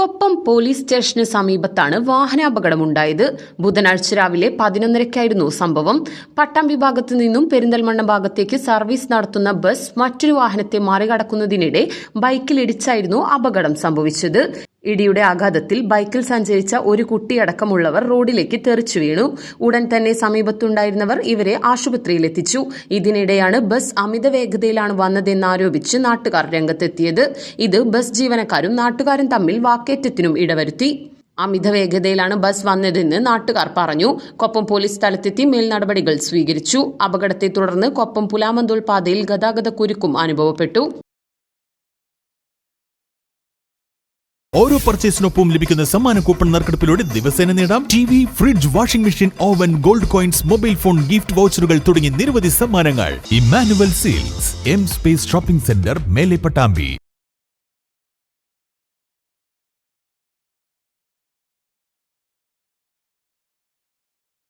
Koppam police സ്റ്റേഷന് സമീപത്താണ് വാഹനാപകടമുണ്ടായത്. ബുധനാഴ്ച രാവിലെ പതിനൊന്നരയ്ക്കായിരുന്നു സംഭവം. പട്ടം വിഭാഗത്തു നിന്നും പെരിന്തൽമണ്ണ ഭാഗത്തേക്ക് സർവീസ് നടത്തുന്ന ബസ് മറ്റൊരു വാഹനത്തെ മറികടക്കുന്നതിനിടെ ബൈക്കിലിടിച്ചായിരുന്നു അപകടം സംഭവിച്ചത്. ഇടിയുടെ ആഘാതത്തിൽ ബൈക്കിൽ സഞ്ചരിച്ച ഒരു കുട്ടിയടക്കമുള്ളവർ റോഡിലേക്ക് തെറിച്ചു വീണു. ഉടൻ തന്നെ സമീപത്തുണ്ടായിരുന്നവർ ഇവരെ ആശുപത്രിയിലെത്തിച്ചു. ഇതിനിടെയാണ് ബസ് അമിത വേഗതയിലാണ് വന്നതെന്നാരോപിച്ച് നാട്ടുകാർ രംഗത്തെത്തിയത്. ഇത് ബസ് ജീവനക്കാരും നാട്ടുകാരും തമ്മിൽ വാക്കേറ്റത്തിനും ഇടവരുത്തി. അമിത വേഗതയിലാണ് ബസ് വന്നതെന്ന് നാട്ടുകാർ പറഞ്ഞു. കൊപ്പം പോലീസ് സ്ഥലത്തെത്തി മേൽനടപടികൾ സ്വീകരിച്ചു. അപകടത്തെ തുടർന്ന് കൊപ്പം പുലാമന്തോൾ പാതയിൽ ഗതാഗത കുരുക്കും അനുഭവപ്പെട്ടു. ഓരോ പർച്ചേസിനൊപ്പം ലഭിക്കുന്ന സമ്മാന കൂപ്പൺ നറുക്കെടുപ്പിലൂടെ ദിവസേന നേടാം. T V fridge washing machine oven gold coins mobile phone gift വൗച്ചറുകൾ തുടങ്ങിയ നിരവധി സമ്മാനങ്ങൾ. ഇമാനുവൽ സീൽസ് എം സ്പേസ് ഷോപ്പിംഗ് സെന്റർ മേലെ പട്ടാമ്പി.